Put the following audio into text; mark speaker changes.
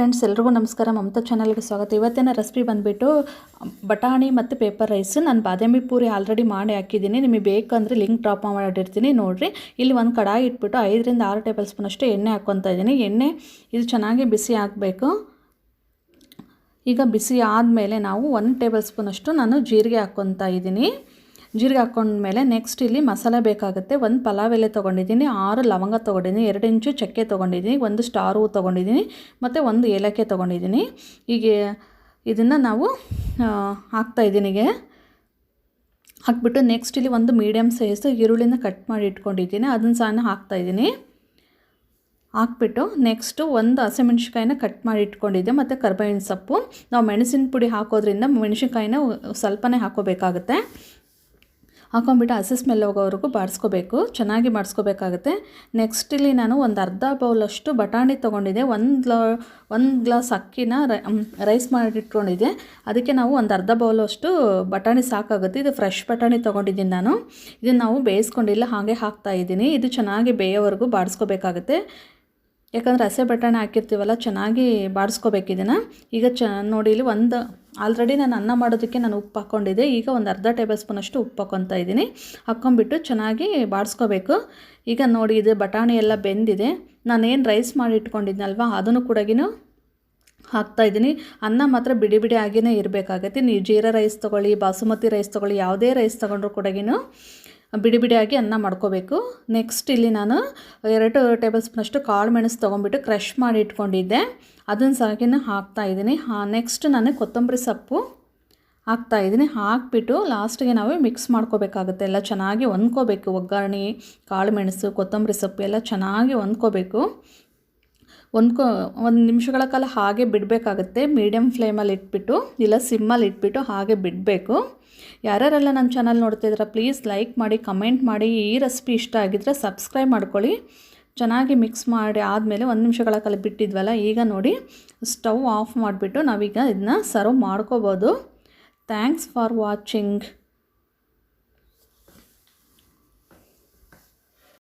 Speaker 1: Friends ಎಲ್ರಿಗೂ ನಮಸ್ಕಾರ. ಮಮತಾ ಚಾನಲ್ಗೆ ಸ್ವಾಗತ. ಇವತ್ತಿನ ರೆಸಿಪಿ ಬಂದುಬಿಟ್ಟು, ಬಟಾಣಿ ಮತ್ತು ಪೇಪರ್ ರೈಸ್ ನಾನು ಬಾದಾಮಿ ಪೂರಿ ಆಲ್ರೆಡಿ ಮಾಡಿ ಹಾಕಿದ್ದೀನಿ. ನಿಮಗೆ ಬೇಕಂದರೆ ಲಿಂಕ್ ಡ್ರಾಪ್ ಮಾಡಿರ್ತೀನಿ ನೋಡಿರಿ. ಇಲ್ಲಿ ಒಂದು ಕಡಾಯಿ ಇಟ್ಬಿಟ್ಟು ಐದರಿಂದ ಆರು ಟೇಬಲ್ ಸ್ಪೂನಷ್ಟು ಎಣ್ಣೆ ಹಾಕ್ಕೊತಾ ಇದ್ದೀನಿ. ಎಣ್ಣೆ ಇದು ಚೆನ್ನಾಗಿ ಬಿಸಿ ಆಗಬೇಕು. ಈಗ ಬಿಸಿ ಆದಮೇಲೆ ನಾವು ಒಂದು ಟೇಬಲ್ ಸ್ಪೂನಷ್ಟು ನಾನು ಜೀರಿಗೆ ಹಾಕ್ಕೊತಾ ಇದ್ದೀನಿ. ಜೀರಿಗೆ ಹಾಕ್ಕೊಂಡ್ಮೇಲೆ ನೆಕ್ಸ್ಟ್ ಇಲ್ಲಿ ಮಸಾಲೆ ಬೇಕಾಗುತ್ತೆ. ಒಂದು ಪಲಾವ್ ಎಲೆ ತೊಗೊಂಡಿದ್ದೀನಿ, ಆರು ಲವಂಗ ತೊಗೊಂಡಿದ್ದೀನಿ, ಎರಡು ಇಂಚು ಚಕ್ಕೆ ತೊಗೊಂಡಿದ್ದೀನಿ, ಒಂದು ಸ್ಟಾರ್ ಹೂ ತೊಗೊಂಡಿದ್ದೀನಿ, ಮತ್ತು ಒಂದು ಏಲಕ್ಕಿ ತೊಗೊಂಡಿದ್ದೀನಿ. ಹೀಗೆ ಇದನ್ನು ನಾವು ಹಾಕ್ತಾಯಿದ್ದೀನಿ ಈಗ ಹಾಕ್ಬಿಟ್ಟು ನೆಕ್ಸ್ಟ್ ಇಲ್ಲಿ ಒಂದು ಮೀಡಿಯಮ್ ಸೈಜ್ ಈರುಳ್ಳಿನ ಕಟ್ ಮಾಡಿ ಇಟ್ಕೊಂಡಿದ್ದೀನಿ, ಅದನ್ನು ಸಹ ಹಾಕ್ತಾಯಿದ್ದೀನಿ ಹಾಕ್ಬಿಟ್ಟು ನೆಕ್ಸ್ಟು ಒಂದು ಹಸಿಮೆಣ್ಸಿನ್ಕಾಯಿನ ಕಟ್ ಮಾಡಿ ಇಟ್ಕೊಂಡಿದ್ದೆ, ಮತ್ತು ಕರ್ಬೇವಿನ ಸೊಪ್ಪು. ನಾವು ಮೆಣಸಿನ ಪುಡಿ ಹಾಕೋದ್ರಿಂದ ಮೆಣಸಿನ್ಕಾಯಿನ ಸ್ವಲ್ಪನೇ ಹಾಕೋಬೇಕಾಗುತ್ತೆ. ಹಾಕೊಂಡ್ಬಿಟ್ಟು ಹಸಿ ಸ್ಮೆಲ್ ಹೋಗೋವರೆಗೂ ಬಾಡಿಸ್ಕೋಬೇಕು ಚೆನ್ನಾಗಿ ಬಾಡಿಸ್ಕೋಬೇಕಾಗುತ್ತೆ ನೆಕ್ಸ್ಟ್ ಇಲ್ಲಿ ನಾನು ಒಂದು ಅರ್ಧ ಬೌಲಷ್ಟು ಬಟಾಣಿ ತೊಗೊಂಡಿದ್ದೆ. ಒಂದು ಒಂದು ಗ್ಲಾಸ್ ಅಕ್ಕಿನ ರೈಸ್ ಮಾಡಿಟ್ಕೊಂಡಿದ್ದೆ. ಅದಕ್ಕೆ ನಾವು ಒಂದು ಅರ್ಧ ಬೌಲಷ್ಟು ಬಟಾಣಿ ಸಾಕಾಗುತ್ತೆ. ಇದು ಫ್ರೆಶ್ ಬಟಾಣಿ ತೊಗೊಂಡಿದ್ದೀನಿ ನಾನು. ಇದನ್ನು ನಾವು ಬೇಯಿಸ್ಕೊಂಡಿಲ್ಲ, ಹಾಗೆ ಹಾಕ್ತಾ ಇದ್ದೀನಿ. ಇದು ಚೆನ್ನಾಗಿ ಬೇಯೋವರೆಗೂ ಬಾಡಿಸ್ಕೋಬೇಕಾಗುತ್ತೆ ಯಾಕಂದರೆ ಹಸೆ ಬಟಾಣಿ ಹಾಕಿರ್ತೀವಲ್ಲ, ಚೆನ್ನಾಗಿ ಬಾಡಿಸ್ಕೋಬೇಕು ಇದನ್ನು. ಈಗ ಚ, ನೋಡಿ ಇಲ್ಲಿ ಒಂದು ಆಲ್ರೆಡಿ ನಾನು ಅನ್ನ ಮಾಡೋದಕ್ಕೆ ನಾನು ಉಪ್ಪು ಹಾಕ್ಕೊಂಡಿದ್ದೆ. ಈಗ ಒಂದು ಅರ್ಧ ಟೇಬಲ್ ಸ್ಪೂನಷ್ಟು ಉಪ್ಪು ಹಾಕ್ಕೊತಾ ಇದ್ದೀನಿ. ಹಾಕ್ಕೊಂಬಿಟ್ಟು ಚೆನ್ನಾಗಿ ಬಾಡಿಸ್ಕೋಬೇಕು. ಈಗ ನೋಡಿ, ಇದು ಬಟಾಣಿ ಎಲ್ಲ ಬೆಂದಿದೆ. ನಾನೇನು ರೈಸ್ ಮಾಡಿ ಇಟ್ಕೊಂಡಿದ್ನಲ್ವ, ಅದನ್ನು ಕೂಡಗೂ ಹಾಕ್ತಾ ಇದ್ದೀನಿ. ಅನ್ನ ಮಾತ್ರ ಬಿಡಿ ಬಿಡಿ ಆಗಿಯೇ ಇರಬೇಕಾಗತ್ತೆ. ನೀವು ಜೀರಾ ರೈಸ್ ತೊಗೊಳ್ಳಿ, ಬಾಸುಮತಿ ರೈಸ್ ತೊಗೊಳ್ಳಿ, ಯಾವುದೇ ರೈಸ್ ತೊಗೊಂಡ್ರು ಕೂಡಗಿನೂ ಬಿಡಿ ಬಿಡಿಯಾಗಿ ಅನ್ನ ಮಾಡ್ಕೋಬೇಕು. ನೆಕ್ಸ್ಟ್ ಇಲ್ಲಿ ನಾನು ಎರಡು ಟೇಬಲ್ ಸ್ಪೂನಷ್ಟು ಕಾಳು ಮೆಣಸು ತೊಗೊಂಬಿಟ್ಟು ಕ್ರಷ್ ಮಾಡಿ ಇಟ್ಕೊಂಡಿದ್ದೆ. ಅದನ್ನು ಸಾಕಿನ ಹಾಕ್ತಾಯಿದ್ದೀನಿ ಹಾಂ ನೆಕ್ಸ್ಟ್ ನಾನು ಕೊತ್ತಂಬರಿ ಸೊಪ್ಪು ಹಾಕ್ತಾಯಿದ್ದೀನಿ ಹಾಕ್ಬಿಟ್ಟು ಲಾಸ್ಟಿಗೆ ನಾವು ಮಿಕ್ಸ್ ಮಾಡ್ಕೋಬೇಕಾಗುತ್ತೆ. ಎಲ್ಲ ಚೆನ್ನಾಗಿ ಹೊಂದ್ಕೋಬೇಕು ಒಗ್ಗರಣೆ, ಕಾಳು ಮೆಣಸು, ಕೊತ್ತಂಬರಿ ಸೊಪ್ಪು ಎಲ್ಲ ಚೆನ್ನಾಗಿ ಹೊಂದ್ಕೋಬೇಕು ಹೊಂದ್ಕೊ ಒಂದು ನಿಮಿಷಗಳ ಕಾಲ ಹಾಗೆ ಬಿಡಬೇಕಾಗುತ್ತೆ. ಮೀಡಿಯಮ್ ಫ್ಲೇಮಲ್ಲಿ ಇಟ್ಬಿಟ್ಟು, ಇಲ್ಲ ಸಿಮ್ಮಲ್ಲಿ ಇಟ್ಬಿಟ್ಟು ಹಾಗೆ ಬಿಡಬೇಕು. ಯಾರ್ಯಾರೆಲ್ಲ ನಮ್ಮ ಚಾನಲ್ ನೋಡ್ತಿದ್ರೆ ಪ್ಲೀಸ್ ಲೈಕ್ ಮಾಡಿ, ಕಮೆಂಟ್ ಮಾಡಿ. ಈ ರೆಸಿಪಿ ಇಷ್ಟ ಆಗಿದ್ದರೆ ಸಬ್ಸ್ಕ್ರೈಬ್ ಮಾಡ್ಕೊಳ್ಳಿ. ಚೆನ್ನಾಗಿ ಮಿಕ್ಸ್ ಮಾಡಿ ಆದಮೇಲೆ ಒಂದು ನಿಮಿಷಗಳ ಕಾಲ ಬಿಟ್ಟಿದ್ವಲ್ಲ, ಈಗ ನೋಡಿ ಸ್ಟವ್ ಆಫ್ ಮಾಡಿಬಿಟ್ಟು ನಾವೀಗ ಇದನ್ನ ಸರ್ವ್ ಮಾಡ್ಕೋಬೋದು. Thanks for watching.